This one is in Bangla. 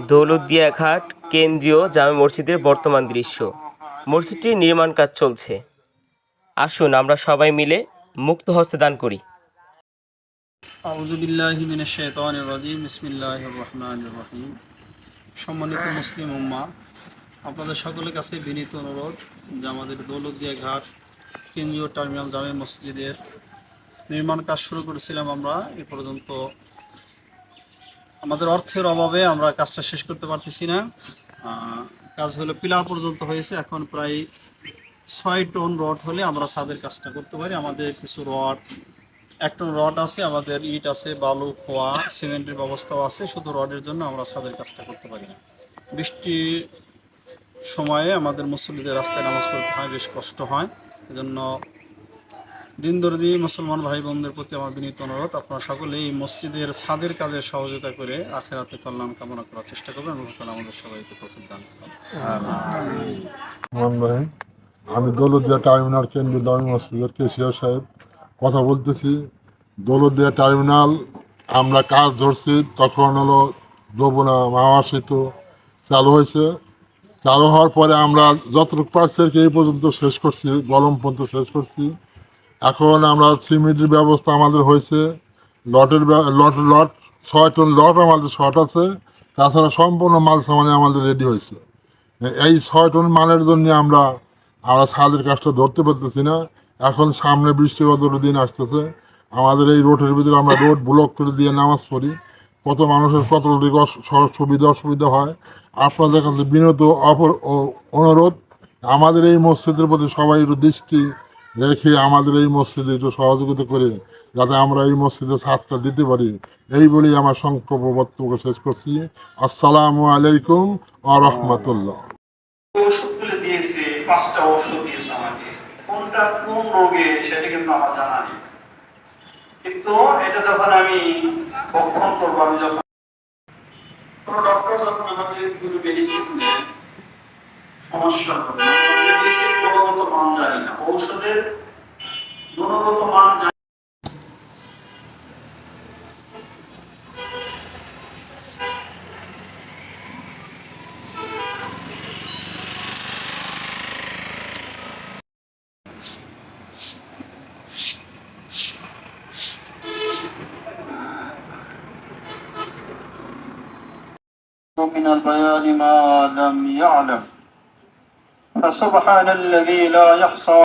দৌলতদিয়া ঘাট কেন্দ্রীয় জামে মসজিদের বর্তমান দৃশ্য। মসজিদটির নির্মাণ কাজ চলছে। আসুন আমরা সবাই মিলে মুক্ত হস্তে দান করি। সম্মানিত মুসলিম উম্মা, আপনাদের সকলের কাছে বিনীত অনুরোধ যে আমাদের দৌলতদিয়া ঘাট কেন্দ্রীয় টার্মিনাল জামে মসজিদের নির্মাণ কাজ শুরু করেছিলাম আমরা, এ পর্যন্ত আমাদের অর্থের অভাবে আমরা কাজটা শেষ করতে পারতেছি না। কাজ হলো পিলার পর্যন্ত হয়েছে। এখন প্রায় ছয় টন রড হলে আমরা ছাদের কাজটা করতে পারি। আমাদের কিছু রড এক টন রড আছে, আমাদের ইট আছে, বালু, খোয়া, সিমেন্টের ব্যবস্থাও আছে। শুধু রডের জন্য আমরা ছাদের কাজটা করতে পারি না। বৃষ্টির সময়ে আমাদের মুসল্লিদের রাস্তায় নামাজ পড়তে হয়, বেশ কষ্ট হয়। এজন্য দিন দর্দি মুসলমান ভাই বোনদের প্রতি আমার বিনীত অনুরোধ। আপনারা সকলে এই মসজিদের ছাদের কাজে সহযোগিতা করে আখেরাতে কল্যাণ কামনা করার চেষ্টা করবেন। আল্লাহ তাআলা আমাদের সবাইকে প্রফিট দান আমি দৌলতদিয়া টার্মিনাল কেন্দ্রীয় দামি মসজিদের কেশিয়া সাহেব কথা বলতেছি। দৌলতদিয়া টার্মিনাল, আমরা কাজ ধরছি, তখন হলো যমুনা মাওয়া চালু হয়েছে। চালু হওয়ার পরে আমরা যতটুকু পারছি এই পর্যন্ত শেষ করছি, গরম পর্যন্ত শেষ করছি। এখন আমরা সিমেন্টের ব্যবস্থা আমাদের হয়েছে। লটের লট লট, ছয় টন লট আমাদের শর্ট আছে। তাছাড়া সম্পূর্ণ মাল সামানে আমাদের রেডি হয়েছে। এই ছয় টন মালের জন্য আমরা আমরা ছাদের কাজটা ধরতে পারতেছি না। এখন সামনে বৃষ্টিগত দিন আসতেছে। আমাদের এই রোডের ভিতরে আমরা রোড ব্লক করে দিয়ে নামাজ পড়ি। কত মানুষের কত সুবিধা, অসুবিধা হয়। আপনাদের কাছে বিনত অপর অনুরোধ, আমাদের এই মসজিদের প্রতি সবাই একটু দৃষ্টি রেখে আমাদের এই মসজিদে একটু সহযোগিতা করে, যাতে আমরা এই মসজিদে ছাদটা দিতে পারি। এই বলেই আমার সংক্ষেপ বক্তব্য শেষ করছি। আসসালামু আলাইকুম আ সমস্যা গুণগত মান জানি না ঔষধের গুণগত মান জানি من البيان ما لم يعلم فسبحان الذي لا يحصى